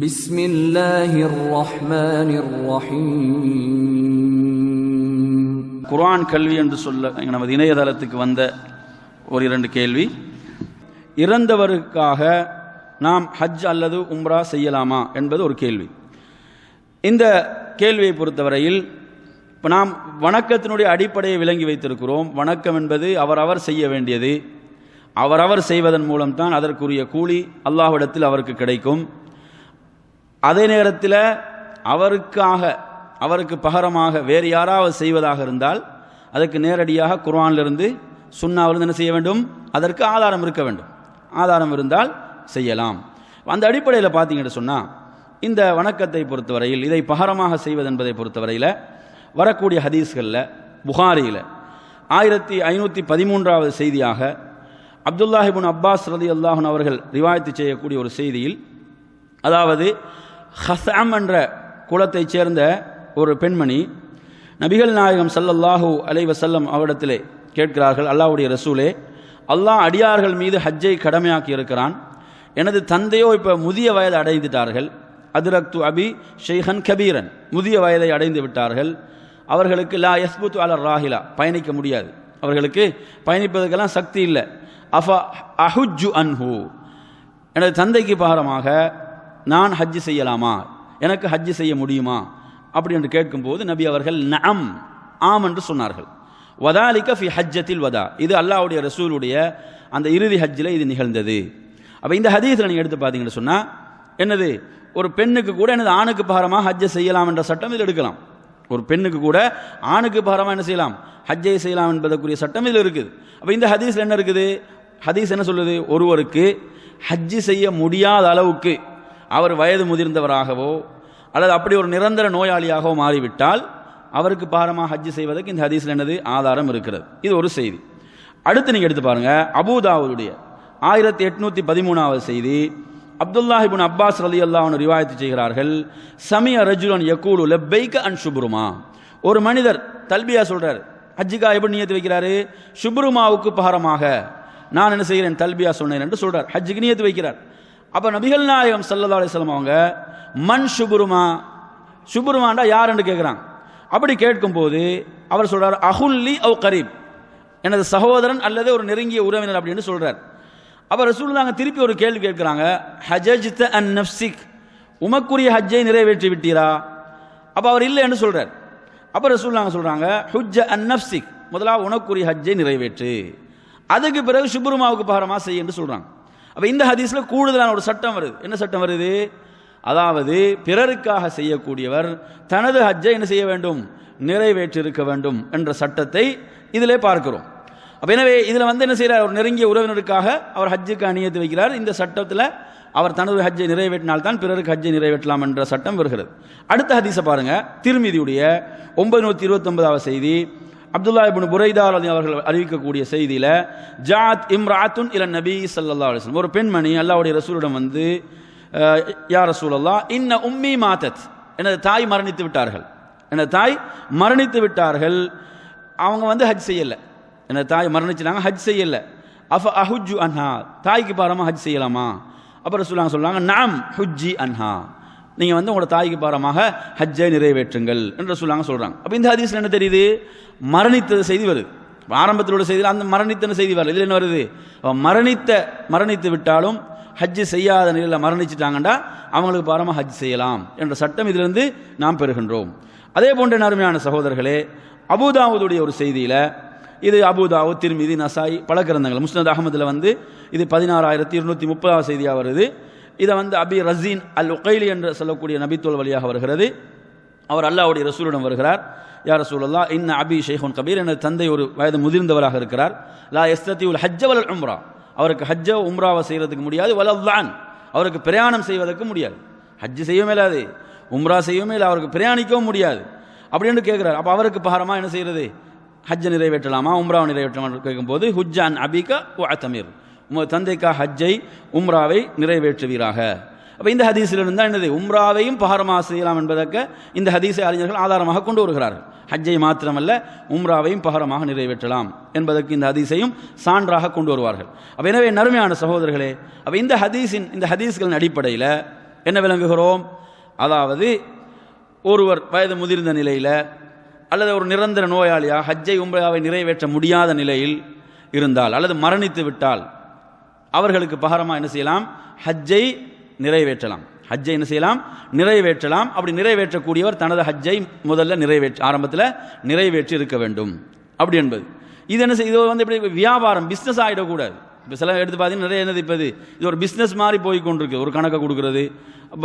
بسم الله الرحمن الرحيم குர்ஆன் கல்வி என்று சொல்ல நமது இணையதளத்துக்கு வந்த ஒரு இரண்டு கேள்வி இறந்தவருக்காக நாம் ஹஜ் அல்லது உம்ரா செய்யலாமா என்பது ஒரு கேள்வி இந்த கேள்வியை பொறுத்தவரையில் இப்போ நாம் வணக்கத்தினுடைய அடிப்படையை விளங்கி வைத்திருக்கிறோம் வணக்கம் என்பது அவரவர் செய்ய வேண்டியது அவரவர் செய்வதன் மூலம்தான் அதற்குரிய கூலி அல்லாஹ்விடத்தில் அவருக்கு கிடைக்கும் அதே நேரத்தில் அவருக்காக அவருக்கு பகரமாக வேறு யாராவது செய்வதாக இருந்தால் அதற்கு நேரடியாக குர்வானிலிருந்து சுண்ணாவிலிருந்து என்ன செய்ய வேண்டும்? அதற்கு ஆதாரம் இருக்க வேண்டும். ஆதாரம் இருந்தால் செய்யலாம். அந்த அடிப்படையில் பார்த்தீங்கன்னு சொன்னால் இந்த வணக்கத்தை பொறுத்தவரையில் இதை பகரமாக செய்வது என்பதை பொறுத்தவரையில் வரக்கூடிய ஹதீஸ்களில் புகாரியில் ஆயிரத்தி ஐநூற்றி பதிமூன்றாவது செய்தியாக அப்துல்லாஹிபுன் அப்பாஸ் ரதி அல்லாஹன் அவர்கள் ரிவாயத்து செய்யக்கூடிய ஒரு செய்தியில் அதாவது ஹசாம் என்ற குலத்தைச் சேர்ந்த ஒரு பெண்மணி நபிகள் நாயகம் ஸல்லல்லாஹு அலைஹி வஸல்லம் அவரிடத்திலே கேட்கிறார்கள் அல்லாவுடைய ரசூலே அல்லாஹ் அடியார்கள் மீது ஹஜ்ஜை கடமையாக்கி இருக்கிறான். எனது தந்தையோ இப்போ முதிய வயது அடைந்துட்டார்கள் அதிரக்து அபி ஷெய்ஹன் கபீரன். முதிய வயதை அடைந்து விட்டார்கள். அவர்களுக்கு லா யஸ்புத் அலர் ராஹிலா. பயணிக்க முடியாது. அவர்களுக்கு பயணிப்பதற்கெல்லாம் சக்தி இல்லை. அஃப அஹுஜு அன்ஹூ. எனது தந்தைக்கு பாரமாக நான் ஹஜ்ஜு செய்யலாமா? எனக்கு ஹஜ்ஜு செய்ய முடியுமா? அப்படி என்று கேட்கும்போது நபி அவர்கள் நம் ஆம் என்று சொன்னார்கள். வதாலிக்க ஃபி ஹஜ்ஜத்தில் வதா. இது அல்லாஹ்வுடைய ரசூலுடைய அந்த இறுதி ஹஜ்ஜில் இது நிகழ்ந்தது. அப்போ இந்த ஹதீஸில் நீங்கள் எடுத்து பார்த்தீங்கன்னு சொன்னால் என்னது? ஒரு பெண்ணுக்கு கூட எனது ஆணுக்கு பாரமாக ஹஜ்ஜை செய்யலாம் என்ற சட்டம் இதில் எடுக்கலாம். ஒரு பெண்ணுக்கு கூட ஆணுக்கு பாரமாக என்ன செய்யலாம்? ஹஜ்ஜை செய்யலாம் என்பதற்குரிய சட்டம் இதில் இருக்குது. அப்போ இந்த ஹதீஸில் என்ன இருக்குது? ஹதீஸ் என்ன சொல்லுது? ஒருவருக்கு ஹஜ்ஜி செய்ய முடியாத அளவுக்கு அவர் வயது முதிர்ந்தவராகவோ அல்லது அப்படி ஒரு நிரந்தர நோயாளியாகவோ மாறிவிட்டால் அவருக்கு பாரமாக ஹஜ்ஜு செய்வதற்கு இந்த ஹதீஸில் என்னது? ஆதாரம் இருக்கிறது. இது ஒரு செய்தி. அடுத்து நீங்கள் எடுத்து பாருங்கள் அபூதாவுடைய ஆயிரத்தி எட்நூத்தி பதிமூணாவது செய்தி. அப்துல்லாஹிபின் அப்பாஸ் ரலி அல்லாஹ்னு ரிவாயத்து செய்கிறார்கள் சமிய ரஜுலன் யக்கூலு லெப்பைக்க அன் சுப்ருமா ஒரு மனிதர் தல்பியா சொல்கிறார் ஹஜ்ஜிகா எப்படி நியத்து வைக்கிறாரு? சுப்ருமாவுக்கு பகரமாக நான் என்ன செய்கிறேன்? தல்பியா சொன்னேன் என்று சொல்கிறார் ஹஜ்ஜுக்கு நியத்து வைக்கிறார். அப்போ நபிகள் நாயகம் சல்லா அலிஸ்லாம் அவங்க மண் சுபுருமா? சுபுருமாண்டா யாருன்னு கேட்குறாங்க அப்படி கேட்கும்போது அவர் சொல்கிறார் அஹுல்லி அவ் கரீப். எனது சகோதரன் அல்லது ஒரு நெருங்கிய உறவினர் அப்படின்னு சொல்கிறார் அவர் ரசூலுல்லாங்க திருப்பி ஒரு கேள்வி கேட்குறாங்க ஹஜஜ்த அன் நப்சிக் உமக்குரிய ஹஜ்ஜை நிறைவேற்றி விட்டீரா? அப்போ அவர் இல்லை என்று அப்புறம் அப்ப சொல்கிறாங்க சொல்றாங்க ஹுஜ்ஜ அன் நப்சிக் முதலாக உனக்குரிய ஹஜ்ஜை நிறைவேற்று. அதுக்கு பிறகு சுப்ருமாவுக்கு பகரமா செய் என்று அப்போ இந்த ஹதீஸில் கூடுதலான ஒரு சட்டம் வருது. என்ன சட்டம் வருது? அதாவது பிறருக்காக செய்யக்கூடியவர் தனது ஹஜ்ஜை என்ன செய்ய வேண்டும்? நிறைவேற்றிருக்க வேண்டும் என்ற சட்டத்தை இதிலே பார்க்கிறோம். அப்போ எனவே இதில் வந்து என்ன செய்கிறார் ஒரு நெருங்கிய உறவினருக்காக அவர் ஹஜ்ஜுக்கு அணியத்து வைக்கிறார். இந்த சட்டத்தில் அவர் தனது ஹஜ்ஜை நிறைவேற்றினால்தான் பிறருக்கு ஹஜ்ஜை நிறைவேற்றலாம் என்ற சட்டம் வருகிறது. அடுத்த ஹதீஸை பாருங்கள் திருமதியுடைய ஒன்பது நூற்றி இருபத்தொன்பதாவது செய்தி. அப்துல்லா இபின் புரைதா அலி அவர்கள் அறிவிக்கக்கூடிய செய்தியில் ஜாத் இம்ராத்துன் இல நபி சல்லா அலைஹி ஒரு பெண்மணி அல்லாவுடைய ரசூலிடம் வந்து யார் ரசூலல்லா இன்ன உம்மி மாத்தத். எனது தாய் மரணித்து விட்டார்கள். எனது தாய் மரணித்து விட்டார்கள். அவங்க வந்து ஹஜ் செய்யலை. எனது தாய் மரணிச்சிட்டாங்க ஹஜ் செய்யலை. அஃப அஹுஜு அன்ஹா. தாய்க்கு பாரமா ஹஜ் செய்யலாமா? அப்புறம் சொல்லுவாங்க சொல்லுவாங்க நாம் ஹுஜ்ஜி அன்ஹா. நீங்கள் வந்து உங்களோட தாய்க்கு பாரமாக ஹஜ்ஜை நிறைவேற்றுங்கள் என்று சொல்லுவாங்க சொல்கிறாங்க அப்போ இந்த ஹதீஸில் என்ன தெரியுது? மரணித்தது செய்தி வருது. ஆரம்பத்தில் உள்ள செய்தியில் அந்த மரணித்தன செய்தி வருது இதில் என்ன வருது? மரணித்த மரணித்து விட்டாலும் ஹஜ்ஜு செய்யாத நிலையில் மரணிச்சிட்டாங்கண்டா அவங்களுக்கு பாரமாக ஹஜ் செய்யலாம் என்ற சட்டம் இதிலிருந்து நாம் பெறுகின்றோம். அதே போன்ற நறுமையான சகோதரர்களே அபுதாவுடைய ஒரு செய்தியில் இது அபுதாவு திருமிதி நசாய் பல கிரந்தங்கள். முஸ்னத் அகமதில் வந்து இது பதினாறாயிரத்தி இருநூற்றி முப்பதாவது செய்தியாக வருது. இதை வந்து அபி ரசீன் அல் உகைலி என்று சொல்லக்கூடிய நபித்தோல் வழியாக வருகிறது. அவர் அல்லாவுடைய ரசூலிடம் வருகிறார். யார் ரசூலல்லா இன்ன அபி ஷேഖுன் கபீர். எனது தந்தை ஒரு வயது முதிர்ந்தவராக இருக்கிறார். லா எஸ்தத்தி உல் ஹஜ்ஜ வலல் உம்ரா. அவருக்கு ஹஜ்ஜ உம்ராவை செய்கிறதுக்கு முடியாது. வலல்லான் அவருக்கு பிரயாணம் செய்வதற்கு முடியாது. ஹஜ்ஜு செய்யவே இல்லாது உம்ரா செய்யவே இல்லை அவருக்கு பிரயாணிக்கவும் முடியாது. அப்படின்னு கேட்குறாரு. அப்போ அவருக்கு பகரமாக என்ன செய்கிறது ஹஜ்ஜை நிறைவேற்றலாமா? உம்ராவை நிறைவேற்றலாமா? கேட்கும்போது ஹுஜ்ஜான் அபிகா அத்தமீர். உமது தந்தைக்கா ஹஜ்ஜை உம்ராவை நிறைவேற்றுவீராக. அப்போ இந்த ஹதீஸில் இருந்தால் என்னது? உம்ராவையும் பகரமாக செய்யலாம் என்பதற்கு இந்த ஹதீஸை அறிஞர்கள் ஆதாரமாக கொண்டு வருகிறார்கள். ஹஜ்ஜை மாத்திரமல்ல உம்ராவையும் பகரமாக நிறைவேற்றலாம் என்பதற்கு இந்த ஹதீஸையும் சான்றாக கொண்டு வருவார்கள். அப்போ எனவே நறுமையான சகோதரர்களே அப்போ இந்த ஹதீஸின் இந்த ஹதீஸ்களின் அடிப்படையில் என்ன விளங்குகிறோம்? அதாவது ஒருவர் வயது முதிர்ந்த நிலையில் அல்லது ஒரு நிரந்தர நோயாளியாக ஹஜ்ஜை உம்ராவை நிறைவேற்ற முடியாத நிலையில் இருந்தால் அல்லது மரணித்து விட்டால் அவர்களுக்கு பகரமாக என்ன செய்யலாம்? ஹஜ்ஜை நிறைவேற்றலாம். ஹஜ்ஜை என்ன செய்யலாம்? நிறைவேற்றலாம். அப்படி நிறைவேற்றக்கூடியவர் தனது ஹஜ்ஜை முதல்ல நிறைவேற்ற ஆரம்பத்தில் நிறைவேற்றி இருக்க வேண்டும். அப்படி என்பது. இது என்ன இது வந்து இப்படி வியாபாரம் பிஸ்னஸ் ஆகிடக்கூடாது இப்போ சில எடுத்து பார்த்தீங்கன்னா நிறைய என்னது இப்போ இது? இது ஒரு பிஸ்னஸ் மாதிரி போய் கொண்டிருக்கு ஒரு கணக்கை கொடுக்கறது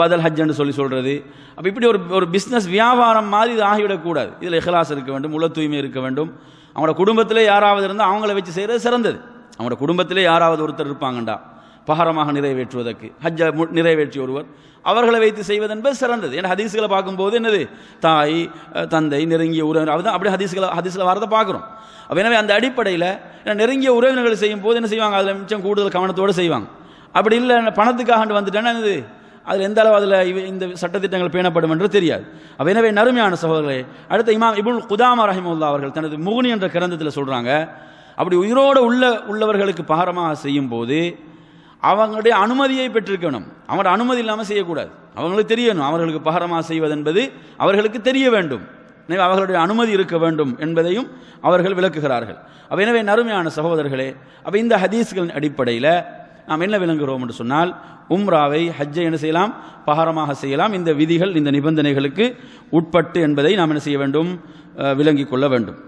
பதல் ஹஜ்ஜன்னு சொல்லி சொல்கிறது அப்போ இப்படி ஒரு ஒரு பிஸ்னஸ் வியாபாரம் மாதிரி இது ஆகிவிடக்கூடாது. இதில் இஹ்லாஸ் இருக்க வேண்டும் உள்ள தூய்மை இருக்க வேண்டும். அவங்களோட குடும்பத்தில் யாராவது இருந்தால் அவங்கள வச்சு செய்கிறது சிறந்தது. அவங்களோட குடும்பத்திலே யாராவது ஒருத்தர் இருப்பாங்கண்டா. பகரமாக நிறைவேற்றுவதற்கு. ஹஜ்ஜ மு- நிறைவேற்றிய ஒருவர். அவர்களை வைத்து செய்வதென்பது சிறந்தது. ஏன்னா ஹதீஸ்களை பார்க்கும்போது என்னது? தாய் தந்தை நெருங்கிய உறவினர். அதுதான் அப்படி ஹதீஸ்களை ஹதீஸில் வரதை பார்க்குறோம். அப்போ எனவே அந்த அடிப்படையில் நெருங்கிய உறவினர்கள் செய்யும் போது என்ன செய்வாங்க? அதில் மிச்சம் கூடுதல் கவனத்தோடு செய்வாங்க. அப்படி இல்லை பணத்துக்காக வந்துட்டேன்னா என்னது? அதில் எந்த அளவு அதில் இவ- இந்த சட்டத்திட்டங்கள் பேணப்படும் என்று தெரியாது. அப்போ எனவே நறுமையான சகோதரர்களே அடுத்த இமாம் இபுல் குதாமா ரஹிமுல்லா அவர்கள் தனது முகுனி என்ற கிரந்தத்தில் சொல்கிறாங்க அப்படி உயிரோடு உள்ள உள்ளவர்களுக்கு பகரமாக செய்யும் போது அவங்களுடைய அனுமதியை பெற்றிருக்கணும். அவங்களோட அனுமதி இல்லாமல் செய்யக்கூடாது. அவங்களுக்கு தெரியணும் அவர்களுக்கு பகரமாக செய்வதென்பது அவர்களுக்கு தெரிய வேண்டும். எனவே அவர்களுடைய அனுமதி இருக்க வேண்டும் என்பதையும் அவர்கள் விளக்குகிறார்கள். அப்போ எனவே நறுமையான சகோதரர்களே அப்போ இந்த ஹதீஸ்களின் அடிப்படையில் நாம் என்ன விளங்குகிறோம் என்று சொன்னால் உம்ராவை ஹஜ்ஜை என்ன செய்யலாம்? பகரமாக செய்யலாம். இந்த விதிகள் இந்த நிபந்தனைகளுக்கு உட்பட்டு என்பதை நாம் என்ன செய்ய வேண்டும்? விளங்கிக் கொள்ள வேண்டும்.